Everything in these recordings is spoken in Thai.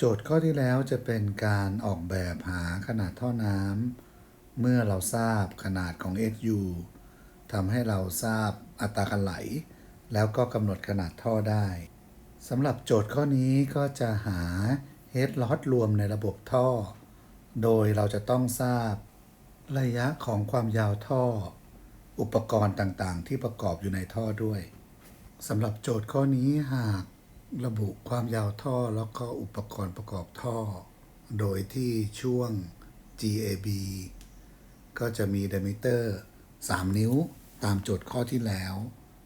โจทย์ข้อที่แล้วจะเป็นการออกแบบหาขนาดท่อน้ำเมื่อเราทราบขนาดของ SU ทำให้เราทราบอัตราการไหล แล้วก็กำหนดขนาดท่อได้สำหรับโจทย์ข้อนี้ก็จะหา head loss รวมในระบบท่อ โดยเราจะต้องทราบระยะของความยาวท่อ อุปกรณ์ต่างๆ ที่ประกอบอยู่ในท่อด้วยสำหรับโจทย์ข้อนี้หาก ระบุความยาวท่อแล้วก็อุปกรณ์ประกอบท่อ โดยที่ช่วง GAB ก็จะมี diameter 3นิ้วตามโจทย์ข้อที่แล้ว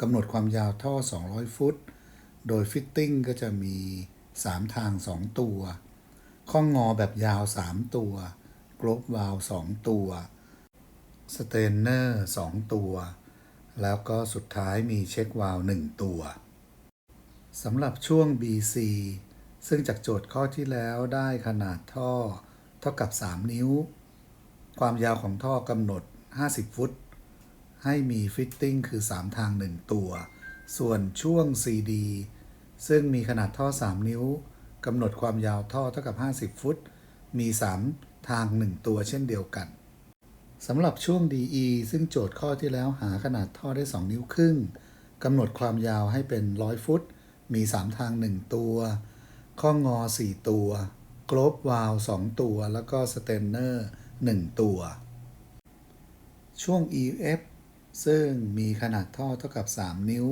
กำหนดความยาวท่อ 200 ฟุต โดยฟิตติ้งก็จะมี 3 ทาง 2 ตัว ข้องงอแบบยาว 3 ตัวกรบวาล2ตัว สเตนเนอร์ 2 ตัว แล้วก็สุดท้ายมีเช็ควาล1ตัว สำหรับช่วง BC ซึ่งจากโจทย์ข้อที่แล้วได้ขนาดท่อเท่ากับ 3 นิ้ว ความยาวของท่อกำหนด 50 ฟุต ให้มีฟิตติ้งคือ 3 ทาง 1 ตัว ส่วนช่วง CD ซึ่งมีขนาดท่อ 3 นิ้วกำหนดความยาวท่อเท่ากับ 50 ฟุต มี 3 ทาง 1 ตัวเช่นเดียวกันสำหรับช่วง DE ซึ่งโจทย์ข้อที่แล้วหาขนาดท่อได้ 2 นิ้วครึ่งกำหนดความยาวให้เป็น 100 ฟุต มี 3 ทาง 1 ตัว ข้องอ 4 ตัวกรบวาล2ตัว แล้วก็สเตนเนอร์ 1 ตัว ช่วง EF ซึ่งมีขนาดท่อเท่ากับ 3 นิ้ว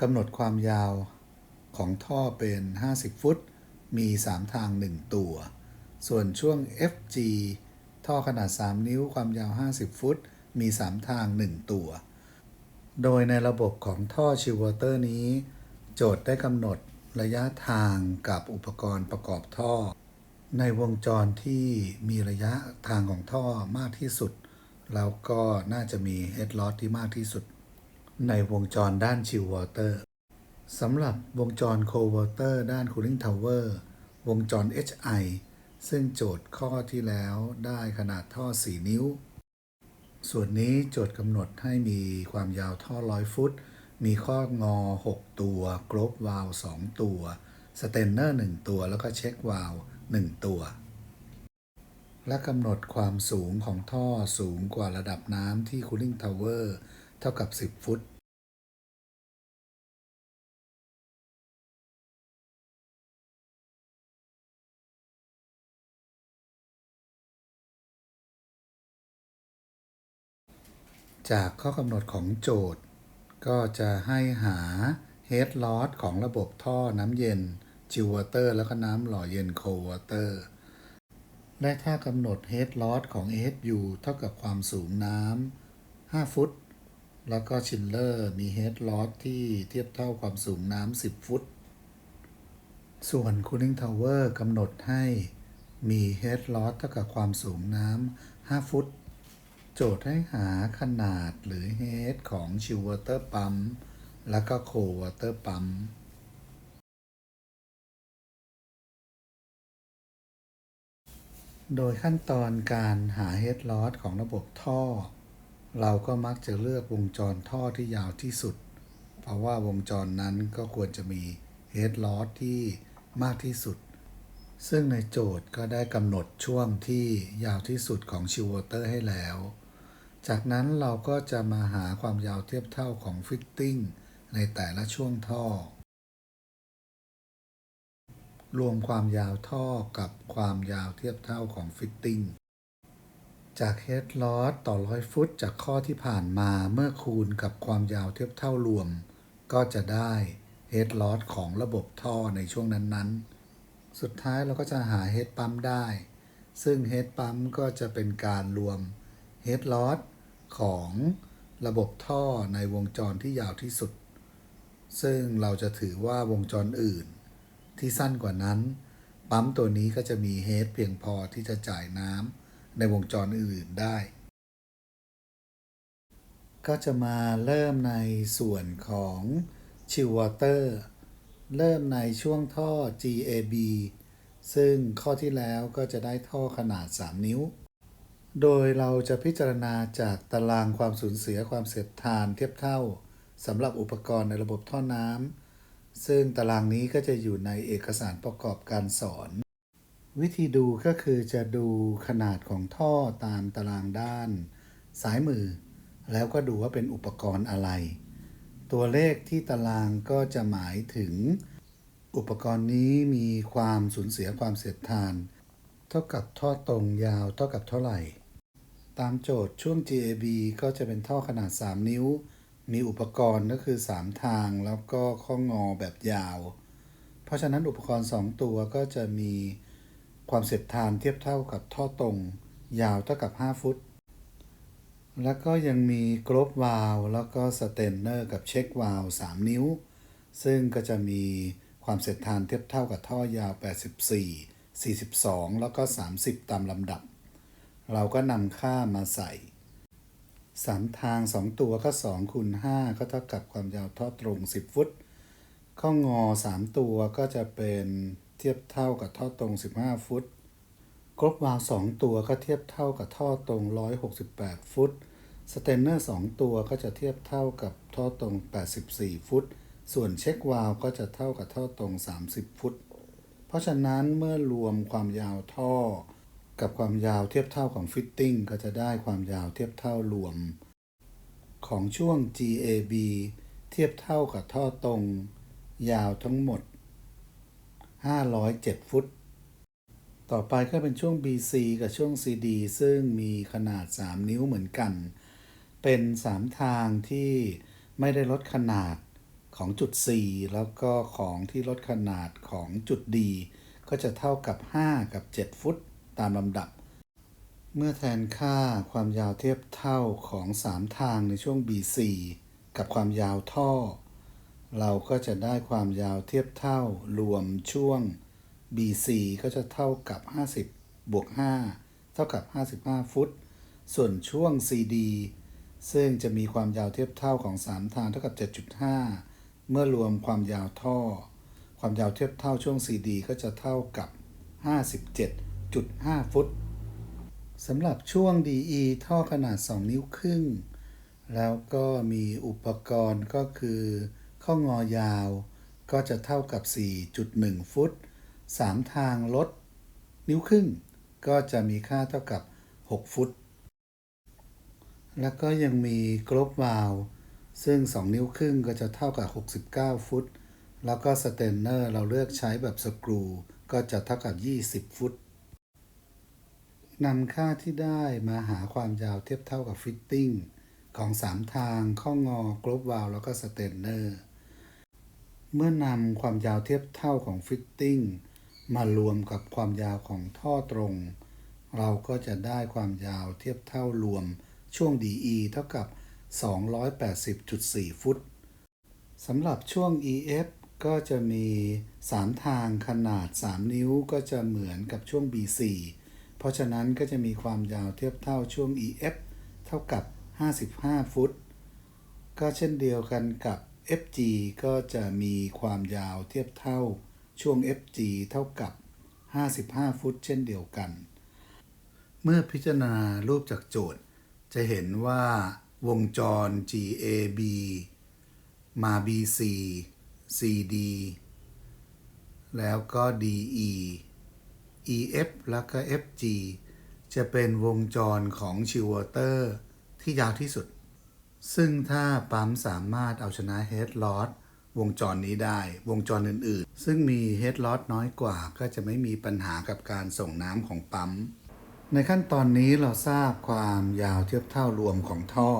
กำหนดความยาวของท่อเป็น 50 ฟุต มี 3 ทาง 1 ตัว ส่วนช่วง FG ท่อขนาด 3 นิ้วความยาว 50 ฟุต มี 3 ทาง 1 ตัว โดยในระบบของท่อชิววอเตอร์นี้ โจทย์ได้กำหนดระยะทางกับอุปกรณ์ประกอบท่อ ในวงจรที่มีระยะทางของท่อมากที่สุด แล้วก็น่าจะมีเฮดลอสที่มากที่สุด ในวงจรด้านชิววอเตอร์สำหรับวงจรโควอเตอร์ด้าน Cooling Tower วงจร HI ซึ่งโจทย์ข้อที่แล้วได้ขนาดท่อ 4 นิ้ว ส่วนนี้โจทย์กำหนดให้มีความยาวท่อ 100 ฟุต มีข้องอ 6 ตัวกรบวาล2ตัว สเตนเนอร์ 1 ตัว แล้วก็เช็ควาล1ตัว และกำหนดความสูงของท่อสูงกว่าระดับน้ำที่ Cooling Tower เท่ากับ 10 ฟุตจากข้อกำหนดของโจทย์ ก็จะให้หา head loss ของระบบท่อน้ำเย็น chill water แล้วก็น้ำหล่อเย็น cold water และถ้ากำหนด head loss ของ AHU เท่ากับความสูงน้ำ5 ฟุต แล้วก็ชิลเลอร์มี head loss ที่เทียบเท่าความสูงน้ำ10 ฟุต ส่วน cooling tower กำหนดให้มี head loss เท่ากับความสูงน้ำ5 ฟุต จทย์ให้หาขนาดหรือ head ของ chill water pump แล้วก็ cold water pump โดยขั้นตอนการหา head loss ของระบบท่อ เราก็มักจะเลือกวงจรท่อที่ยาวที่สุด เพราะว่าวงจรนั้นก็ควรจะมี head loss ที่มากที่สุด ซึ่งในโจทย์ก็ได้กำหนดช่วงที่ยาวที่สุดของชิววอเตอร์ให้แล้ว จากนั้นเราก็จะมาหาความยาวเทียบเท่าของฟิตติ้งในแต่ละช่วงท่อ รวมความยาวท่อกับความยาวเทียบเท่าของฟิตติ้ง จากเฮดลอสต่อร้อยฟุตจากข้อที่ผ่านมาเมื่อคูณกับความยาวเทียบเท่ารวม ก็จะได้เฮดลอสของระบบท่อในช่วงนั้นๆ สุดท้ายเราก็จะหาเฮดปั๊มได้ ซึ่งเฮดปั๊มก็จะเป็นการรวม เฮดลอสของระบบท่อในวงจรที่ยาวที่สุด ซึ่งเราจะถือว่าวงจรอื่น ที่สั้นกว่านั้น ปั๊มตัวนี้ก็จะมีเฮดเพียงพอที่จะจ่ายน้ำในวงจรอื่นๆได้ ก็จะมาเริ่มในส่วนของชิววอเตอร์เริ่มในช่วงท่อ GAB ซึ่งข้อที่แล้วก็จะได้ท่อขนาด 3 นิ้ว โดยเราจะพิจารณาจากตารางความสูญเสียความเสียดทานเทียบเท่าสำหรับอุปกรณ์ในระบบท่อน้ำซึ่งตารางนี้ก็จะอยู่ในเอกสารประกอบการสอน วิธีดูก็คือจะดูขนาดของท่อตามตารางด้านซ้ายมือ แล้วก็ดูว่าเป็นอุปกรณ์อะไร ตัวเลขที่ตารางก็จะหมายถึง อุปกรณ์นี้มีความสูญเสียความเสียดทาน เท่ากับท่อตรงยาวเท่ากับเท่าไหร่ ตามโจทย์ช่วง GAB ก็จะเป็นท่อขนาด 3 นิ้ว มีอุปกรณ์ก็คือ 3 ทางแล้วก็ข้องอแบบยาว เพราะฉะนั้นอุปกรณ์ 2 ตัวก็จะมีความเสียดทานเทียบเท่ากับท่อตรง ยาวเท่ากับ 5 ฟุต แล้วก็ยังมีกรบวาลแล้วก็สเตนเนอร์กับเช็ควาล3นิ้ว ซึ่งก็จะมีความเสียดทานเทียบเท่ากับท่อยาว 84 42 แล้วก็ 30 ตามลำดับ เราก็นำค่ามาใส่3ทาง2ตัวก็2คูณ5ก็เท่ากับความยาวท่อตรง10ฟุตข้องอ3ตัวก็จะเป็นเทียบเท่ากับท่อตรง 15 ฟุตกรบวาลว2ตัวก็เทียบเท่ากับท่อตรง 168 ฟุต สเตนเนอร์ 2 ตัวก็จะเทียบเท่ากับท่อตรง 84 ฟุต ส่วนเช็ควาลวก็จะเท่ากับท่อตรง 30 ฟุต เพราะฉะนั้นเมื่อรวมความยาวท่อ กับความยาวเทียบเท่าของฟิตติ้งก็จะได้ความยาวเทียบเท่ารวม ของช่วง GAB เทียบเท่ากับท่อตรง ยาวทั้งหมด 507 ฟุต ต่อไปก็เป็นช่วง BC กับช่วง CD ซึ่งมีขนาด 3 นิ้วเหมือนกัน เป็น 3 ทางที่ไม่ได้ลดขนาดของจุด C แล้วก็ของที่ลดขนาดของจุด D ก็จะเท่ากับ 5 กับ 7 ฟุต ตามลำดับ เมื่อแทนค่าความยาวเทียบเท่าของ 3 ทางในช่วง BC กับความยาวท่อ เราก็จะได้ความยาวเทียบเท่ารวมช่วง BC ก็จะเท่ากับ 50 บวก 5 เท่ากับ 55 ฟุต ส่วนช่วง CD ซึ่งจะมีความยาวเทียบเท่าของ 3 ทางเท่ากับ 7.5 เมื่อรวมความยาวท่อ ความยาวเทียบเท่าช่วง CD ก็จะเท่ากับ 57.5ฟุตสำหรับช่วง DE ท่อขนาด 2 นิ้วครึ่ง แล้วก็มีอุปกรณ์ก็คือข้องอยาว ก็จะเท่ากับ 4.1 ฟุต 3 ทางลด นิ้วครึ่ง ก็จะมีค่าเท่ากับ 6 ฟุต แล้วก็ยังมีกรบวาลวซึ่ง 2 นิ้วครึ่งก็จะเท่ากับ 69 ฟุต แล้วก็สเตนเนอร์เราเลือกใช้แบบสกรู ก็จะเท่ากับ 20 ฟุต นำค่าที่ได้มาหาความยาวเทียบเท่ากับฟิตติ้งของ3ทางข้องอกรบวาลแล้วก็สเตนเนอร์ เมื่อนำความยาวเทียบเท่าของฟิตติ้งมารวมกับความยาวของท่อตรง เราก็จะได้ความยาวเทียบเท่ารวมช่วง DE เท่ากับ 280.4 ฟุตสำหรับช่วง EF ก็จะมี 3 ทางขนาด 3 นิ้วก็จะเหมือนกับช่วง BC เพราะฉะนั้นก็จะมีความยาวเทียบเท่าช่วง EF เท่ากับ 55 ฟุต ก็เช่นเดียวกันกับ FG ก็จะมีความยาวเทียบเท่าช่วง FG เท่ากับ 55 ฟุต เช่นเดียวกัน เมื่อพิจารณารูปจากโจทย์ จะเห็นว่าวงจร GAB มา BC CD แล้วก็ DE EF แล้วก็ FG จะเป็นวงจรของชิววอเตอร์ที่ยาวที่สุด ซึ่งถ้าปั๊มสามารถเอาชนะ Head Loss วงจรนี้ได้ วงจรอื่นๆ ซึ่งมี Head Loss น้อยกว่า ก็จะไม่มีปัญหากับการส่งน้ำของปั๊ม ในขั้นตอนนี้เราทราบความยาวเทียบเท่ารวมของท่อ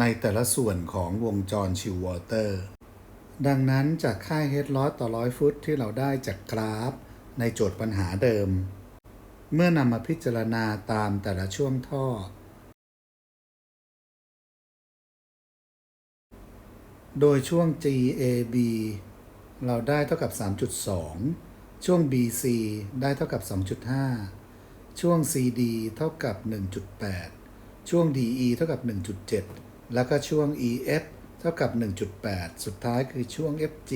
ในแต่ละส่วนของวงจรชิววอเตอร์ดังนั้นจากค่า Head Loss ต่อ100ฟุตที่เราได้จากกราฟ ในโจทย์ปัญหาเดิม เมื่อนำมาพิจารณาตามแต่ละช่วงท่อ โดยช่วง GAB เราได้เท่ากับ 3.2 ช่วง BC ได้เท่ากับ 2.5 ช่วง CD เท่ากับ 1.8 ช่วง DE เท่ากับ 1.7 แล้วก็ช่วง EF เท่ากับ 1.8 สุดท้ายคือช่วง FG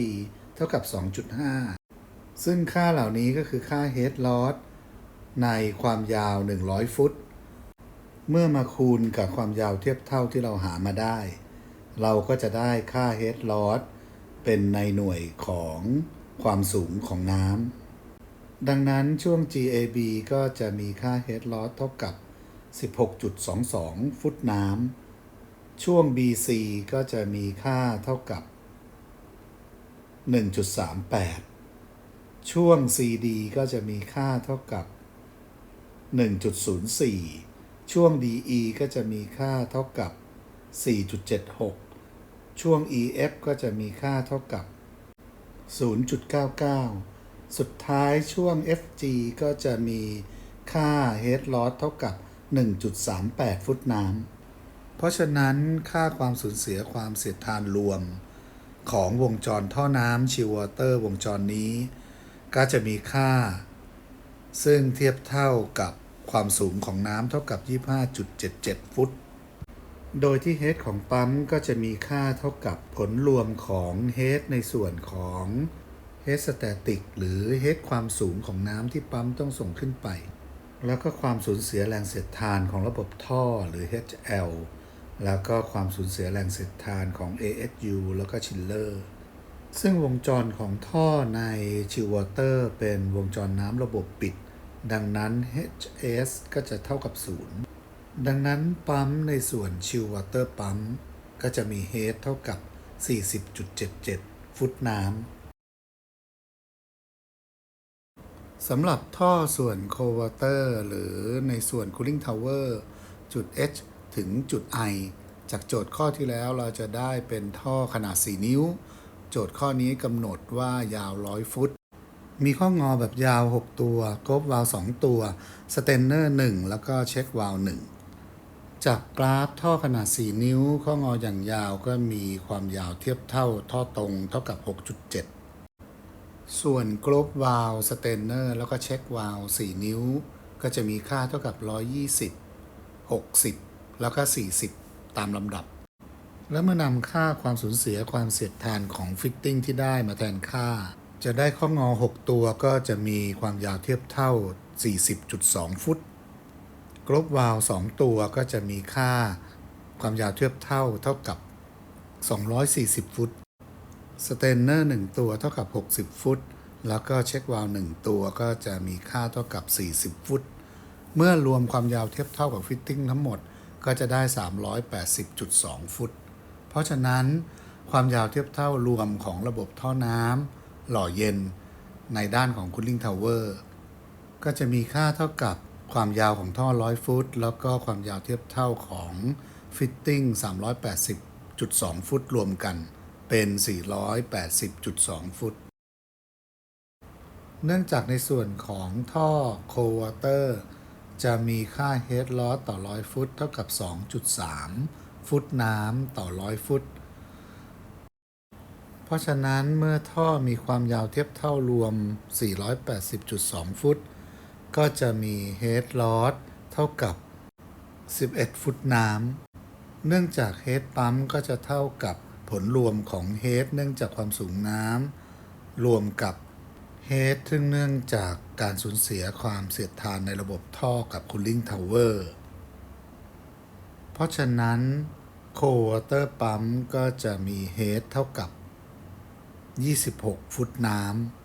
เท่ากับ 2.5 ซึ่งค่าเหล่านี้ก็คือค่า Head Loss ในความยาว 100 ฟุต เมื่อมาคูณกับความยาวเทียบเท่าที่เราหามาได้ เราก็จะได้ค่า Head Loss เป็นในหน่วยของความสูงของน้ำ ดังนั้นช่วง GAB ก็จะมีค่า head loss เท่ากับ 16.22 ฟุตน้ำ ช่วง BC ก็จะมีค่าเท่ากับ 1.38 ช่วง CD ก็จะมีค่าเท่ากับ 1.04 ช่วง DE ก็จะมีค่าเท่ากับ 4.76 ช่วง EF ก็จะมีค่าเท่ากับ 0.99 สุดท้ายช่วง FG ก็จะมีค่า head loss เท่ากับ 1.38 ฟุตน้ำ เพราะฉะนั้นค่าความสูญเสียความเสียดทานรวม ของวงจรท่อน้ำชิววอเตอร์วงจรนี้ ก็จะมีค่า ซึ่งเทียบเท่ากับความสูงของน้ำเท่ากับ 25.77 ฟุต โดยที่เฮดของปั๊มก็จะมีค่าเท่ากับผลรวมของเฮดในส่วนของเฮดสแตติกหรือเฮดความสูงของน้ำที่ปั๊มต้องส่งขึ้นไป แล้วก็ความสูญเสียแรงเสียดทานของระบบท่อหรือ HL แล้วก็ความสูญเสียแรงเสียดทานของ ASU แล้วก็ชิลเลอร์ ซึ่งวงจรของท่อในชิววอเตอร์เป็นวงจรน้ำระบบปิด ดังนั้น HS ก็จะเท่ากับ 0 ดังนั้นปั๊มในส่วนชิววอเตอร์ปั๊มก็จะมี h เท่ากับ 40.77 ฟุตน้ำสำหรับท่อส่วน c o v a t e r หรือในส่วน cooling tower จุด H ถึงจุด I จากโจทย์ข้อที่แล้วเราจะได้เป็นท่อขนาด 4 นิ้ว โจทย์ข้อนี้กำหนดว่ายาว100ฟุต มีข้องอแบบยาว 6 ตัวกบวาล์ว2ตัว สเตนเนอร์ 1 แล้วก็เช็ควาล์ว1จากกราฟท่อขนาด 4 นิ้ว ข้องออย่างยาวก็มีความยาวเทียบเท่าท่อตรงเท่ากับ 6.7 ส่วนกรบวาลสเตนเนอร์ แล้วก็เช็ควาล4นิ้ว ก็จะมีค่าเท่ากับ 120 60 แล้วก็ 40 ตามลำดับ แล้วเมื่อนำค่าความสูญเสียความเสียดทานของฟิตติ้งที่ได้มาแทนค่า จะได้ข้องอ 6 ตัวก็จะมีความยาวเทียบเท่า 40.2 ฟุตกรบวาล2ตัวก็จะมีค่าความยาวเทียบเท่าเท่ากับ 240 ฟุต สเตนเนอร์ 1 ตัวเท่ากับ 60 ฟุต แล้วก็เช็ควาล1ตัวก็จะมีค่าเท่ากับ 40 ฟุต เมื่อรวมความยาวเทียบเท่ากับฟิตติ้งทั้งหมด ก็จะได้ 380.2 ฟุต เพราะฉะนั้นความยาวเทียบเท่ารวมของระบบท่อน้ำหล่อเย็นในด้านของ Cooling Tower ก็จะมีค่าเท่ากับความยาวของท่อ 100 ฟุต แล้วก็ความยาวเทียบเท่าของฟิตติ้ง 380.2 ฟุตรวมกันเป็น 480.2 ฟุต เนื่องจากในส่วนของท่อโควอเตอร์จะมีค่า head loss ต่อ 100 ฟุต เท่ากับ 2.3 ฟุตน้ำต่อ100ฟุต เพราะฉะนั้นเมื่อท่อมีความยาวเทียบเท่ารวม 480.2 ฟุต ก็จะมี head loss เท่ากับ 11 ฟุตน้ำ เนื่องจาก head ปั๊มก็จะเท่ากับผลรวมของ head เนื่องจากความสูงน้ำรวมกับ head ซึ่งเนื่องจากการสูญเสียความเสียดทานในระบบท่อกับ cooling tower เเพราะฉะนั้น cold water ปั๊มก็จะมีเฮดเท่ากับ 26 ฟุตน้ำ